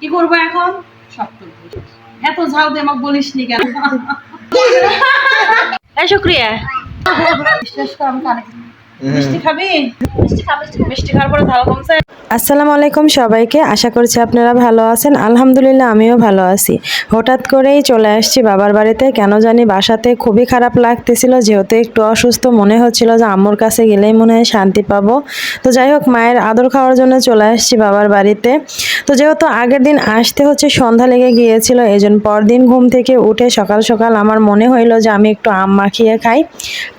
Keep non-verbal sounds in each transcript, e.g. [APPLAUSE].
কি করব এখন? সব এত ঝাল দিয়ে আমাকে বলিস নি কেন শুক্রিয়া। বিশ্বাস করো আমি কানে মিষ্টি খাবি? মিষ্টি খাবি মিষ্টি খাওয়ার পরে ঝাল কমছে। আসসালামু আলাইকুম সবাইকে। আশা করছি আপনারা ভালো আছেন। আলহামদুলিল্লাহ আমিও ভালো আছি। হঠাৎ করেই চলে আসছি বাবার বাড়িতে। কেন জানি বাসাতে খুবই খারাপ লাগতেছিল যেহেতু একটু অসুস্থ। মনে হচ্ছিল যে আম্মুর কাছে গেলেই মনে হয় শান্তি পাবো। তো যাই হোক মায়ের আদর খাওয়ার জন্য চলে আসছি বাবার বাড়িতে। তো যেহেতু আগের দিন আসতে হচ্ছে সন্ধ্যা লেগে গিয়েছিল এই জন্য পরদিন ঘুম থেকে উঠে সকাল সকাল আমার মনে হইল যে আমি একটু আম মাখিয়ে খাই।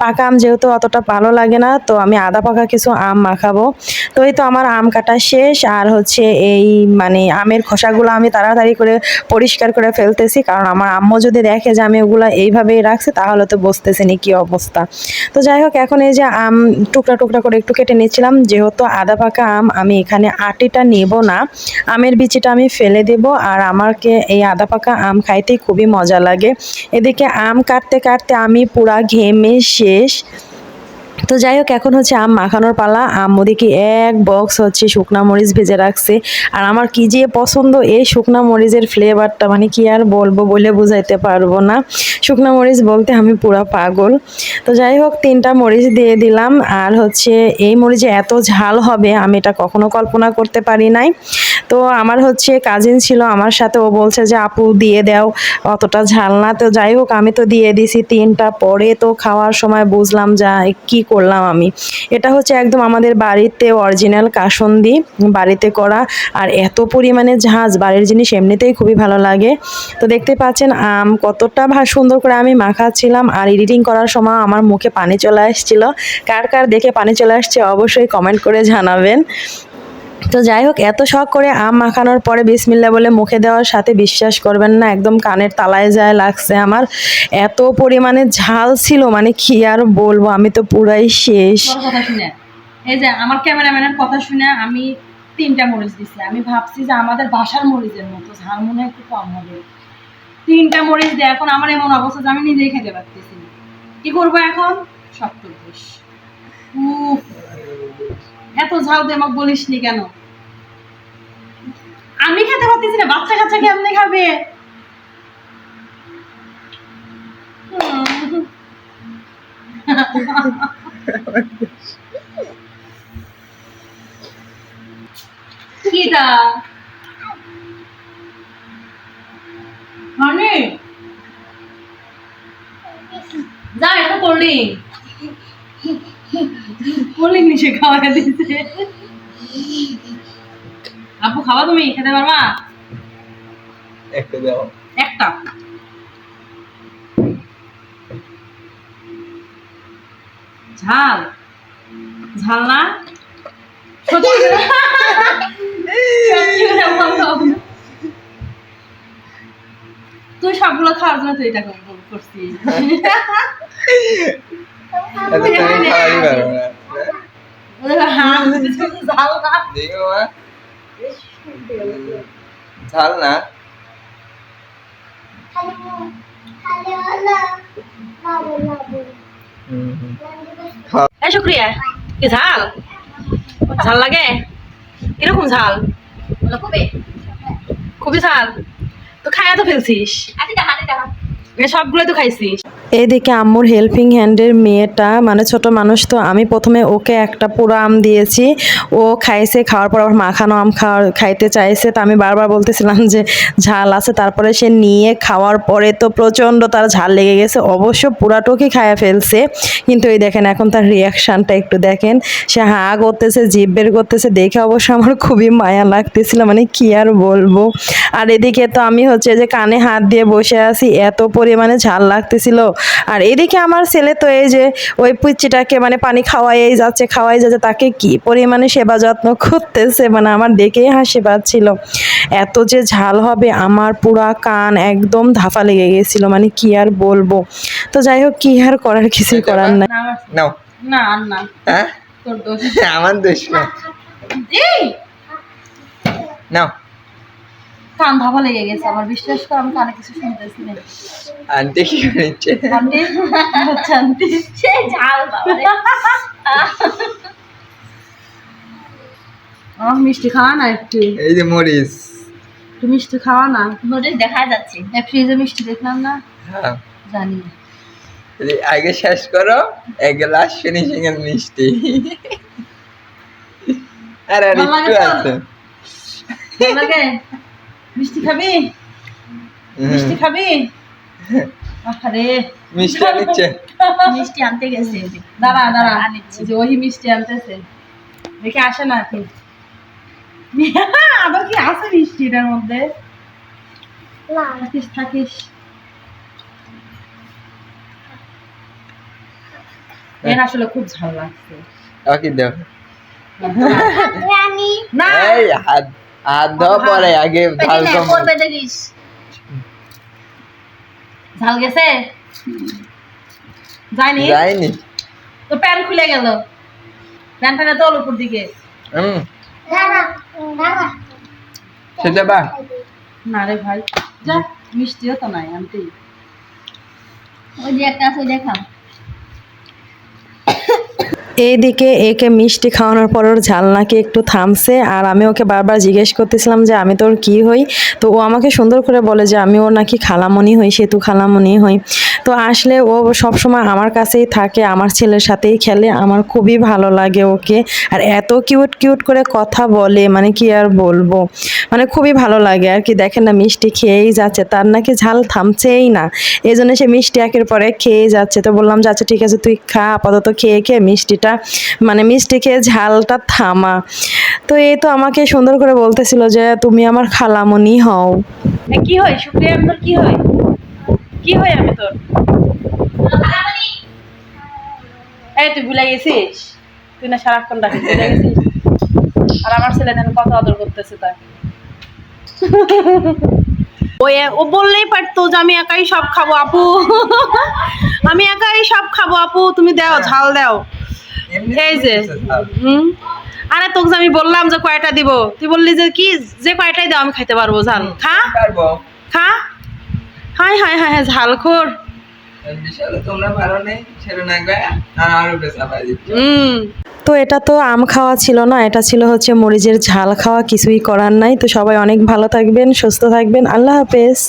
পাকা আম যেহেতু অতটা ভালো লাগে না তো আমি আদা পাকা কিছু আম মাখাবো। তো এই তো আমার আম কাটা শেষ, আর হচ্ছে এই মানে আমের খোসাগুলো আমি তাড়াতাড়ি করে পরিষ্কার করে ফেলতেছি, কারণ আমার আম্মু যদি দেখে যে আমি ওগুলো এইভাবেই রাখছি, তাহলে তো বুঝতেছি নি কি অবস্থা। তো যাই হোক, এখন এই যে আম টুকরা টুকরা করে একটু কেটে নিচ্ছিলাম যেহেতু আদা পাকা আম, আমি এখানে আটিটা নেব না। আমের বিচিটা আমি ফেলে দেব, আর আমাকে এই আদা পাকা আম খাইতে খুবই মজা লাগে। এদিকে আম কাটতে কাটতে আমি পুরা ঘেমে শেষ। তো যাই হোক, এখন হচ্ছে আম মাখানোর পালা। আম ওদিকে এক বক্স হচ্ছে শুকনা মরিচ ভেজে রাখছে। আর আমার কি যে পছন্দ, এই শুকনা মরিচের ফ্লেভারটা মানে কি আর বলব বলে বুঝাইতে পারব না। শুকনা মরিচ বলতে আমি পুরা পাগল। তো যাই হোক, তিনটা মরিচ দিয়ে দিলাম। আর হচ্ছে এই মরিচে এত ঝাল হবে, আমি এটা কখনো কল্পনা করতে পারি নাই। তো আমার হচ্ছে কাজিন ছিল, আমার সাথে ও বলছে যে, আপু, দিয়ে দাও, অতটা ঝাল না। তো যাই হোক, আমি তো দিয়ে দিছি তিনটা, পরে তো খাওয়ার সময় বুঝলাম যা কি করলাম আমি? এটা হচ্ছে একদম আমাদের বাড়িতে অরিজিনাল কাসন্দি, বাড়িতে করা, আর এত পরিমাণে ঝাঁজ, বাড়ির জিনিস এমনিতেই খুবই ভালো লাগে। তো দেখতে পাচ্ছেন, আম কতটা ভা, সুন্দর করে আমি মাখাচ্ছিলাম, আর এডিটিং করার সময় আমার মুখে পানি চলে আসছিল। কার কার দেখে পানি চলে আসছে, অবশ্যই কমেন্ট করে জানাবেন। তো যাই হোক এত শখ করে আম মাখানোর পরে বিসমিল্লা বলে মুখে দেওয়ার সাথে বিশ্বাস করবেন না একদম কানের তালায় যায় লাগছে আমার। এত পরিমাণে ঝাল ছিল মানে কি আর বলব আমি তো পুরাই শেষ। এই যে আমার ক্যামেরাম্যানের কথা শুনে আমি তিনটা মরিচ দিছি। আমি ভাবছি যে আমাদের বাসার মরিচের মতো ঝাল মনে হয় একটু কম হবে। তিনটা মরিচ দিয়ে এখন আমার এমন অবস্থা যে আমি নিজেই খেতে পারতেছি। কি করব এখন? করবিস উফ, এত ঝাল দিয়ে আমাকে বলিস নি কেন? আমি খেতে পারতেছি না, বাচ্চা কাচ্চা কেমনে খাবে? যা এটা করলি। করলি নিচে খাওয়া দিচ্ছে আপু খাওয়া তুমি? খেতে পারবা? একটা দাও। একটা। ঝাল। ঝাল না। তুই সবগুলো খাওয়ার জন্য তুই এটা করছিস এত তুমি খাওয়াই পারো না হ্যাঁ, ঝাল না শুক্রিয়া কি ঝাল? ঝাল লাগে? কীরকম ঝাল? খুবই ঝাল। তো খায়া তো ফেলছিস? এ সবগুলো তো খাইছিস? এদিকে আম্মুর হেল্পিং হ্যান্ডের মেয়েটা মানে ছোট মানুষ তো, আমি প্রথমে ওকে একটা পুরো আম দিয়েছি। ও খাইছে, খাওয়ার পর আবার মাখানো আম খাওয়ার খাইতে চাইছে। তো আমি বারবার বলতেছিলাম যে, ঝাল আছে। তারপরে সে নিয়ে খাওয়ার পরে তো প্রচণ্ড তার ঝাল লেগে গেছে। অবশ্য পুরাটুকি খায়া ফেলছে। কিন্তু এই দেখেন, এখন তার রিয়াকশানটা একটু দেখেন। সে হা করতেছে, জিভ বের করতেছে। দেখে অবশ্য আমার খুবই মায়া লাগতেছিল। মানে কি আর বলব? আর এদিকে তো আমি হচ্ছে যে কানে হাত দিয়ে বসে আছি। এত পরিমাণে ঝাল লাগতেছিল। আর এদিকে আমার ছেলে তো এই যে ওই পুচিটাকে মানে পানি খাওয়াই যাচ্ছে খাওয়াই যাচ্ছে তাকে কি পরিমাণে সেবা যত্ন করতেছে? মানে আমার দেখেই হাসি পাচ্ছিল। এত যে ঝাল হবে আমার পুরা কান একদম ধাফা লেগে গেছিল মানে কি আর বলব? তো যাই হোক কি আর করার কিছুই করার নাই। না আমার- নাও। না হ্যাঁ? দোষ। [LAUGHS] আমার দোষ না। নাও। কান ধাবা লেগে গেছে আমার বিশ্বাস কর আমি কানে কিছু শুনতেছি না। আন্টি কি করেছে আন্টি? আচ্ছা আন্টি। সে ঝাল আমার মিষ্টি খাওয়া না একটু? এই যে মরিচ। একটু মিষ্টি খাওয়া না? দেখা যাচ্ছে। ফ্রিজে মিষ্টি দেখলাম না? হ্যাঁ। জানি আগে শেষ করো এক গ্লাস ফিনিশিং এর মিষ্টি। আর আর একটু আছে। লাগে মিষ্টি খাবি? মিষ্টি খাবি? আরে মিষ্টি নিচ্ছে মিষ্টি আনতে গেছে। দাঁড়া দাঁড়া। আনিচ্ছি। এই যে ওই মিষ্টি আনতেছে। দেখে আসে না কি? আবার কি আছে মিষ্টি এটার মধ্যে থাকিস থাকিস। এর আসলে খুব ঝাল লাগছে। ওকে দাও না। এই হাত। ধোয়া পরে আগে ঝাল কম ঝাল গেছে? যায়নি? যায়নি। তো প্যান্ট খুলে গেল। প্যান্টটা তোর উপর দিকে। হুম সেটা বা। না রে ভাই যা মিষ্টিও তো নাই আনতেই। ওই যে একটা আছে দেখাম এইদিকে একে মিষ্টি খাওয়ানোর পর ওর ঝাল নাকি একটু থামছে, আর আমি ওকে বারবার জিজ্ঞেস করতেছিলাম যে আমি তোর কি হই? তো ও আমাকে সুন্দর করে বলে যে আমি ওর নাকি খালামনি হই, সেতু খালামনি হই। তো আসলে ও সবসময় আমার কাছেই থাকে আমার ছেলের সাথেই খেলে আমার খুবই ভালো লাগে ওকে। আর এত কিউট কিউট করে কথা বলে মানে কি আর বলব? মানে খুবই ভালো লাগে আর কি। দেখেন না মিষ্টি খেয়েই যাচ্ছে তার নাকি ঝাল থামছেই না। এই জন্য সে মিষ্টি একের পরে খেয়ে যাচ্ছে। তো বললাম যে আচ্ছা ঠিক আছে তুই খা আপাতত খেয়ে খেয়ে মিষ্টিটা মানে মিষ্টি খেয়ে ঝালটা থামা। তো এই তো আমাকে সুন্দর করে বলতেছিল যে তুমি আমার খালামণি হও। এ, কি হয়? শুক্রিয়া কি হয়? কি হয় আমি তোর? এই তুই ভুলে গেছিস? তুই না সারাক্ষণ ভুলে গেছিস? আর আমার ছেলে যেন কত আদর করতেছে তাই ও বললেই পারতো যে আমি একাই সব খাব আপু। আমি একাই সব খাব আপু তুমি দাও ঝাল দাও। এই যে। হুম? আরে তোকে আমি বললাম যে কয়টা দিব তুই বললি যে কি যে কয়টাই দাও আমি খাইতে পারব ঝাল। খা। খা। হাই হাই হাই হাই ঝাল খোর তোমরা পারো নেই? ছেড়ে না আর আরও বেসা পাই হুম। তো এটা তো আম খাওয়া ছিল না এটা ছিল হচ্ছে মরিচের ঝাল খাওয়া কিছুই করার নাই। তো সবাই অনেক ভালো থাকবেন সুস্থ থাকবেন। আল্লাহ হাফেজ।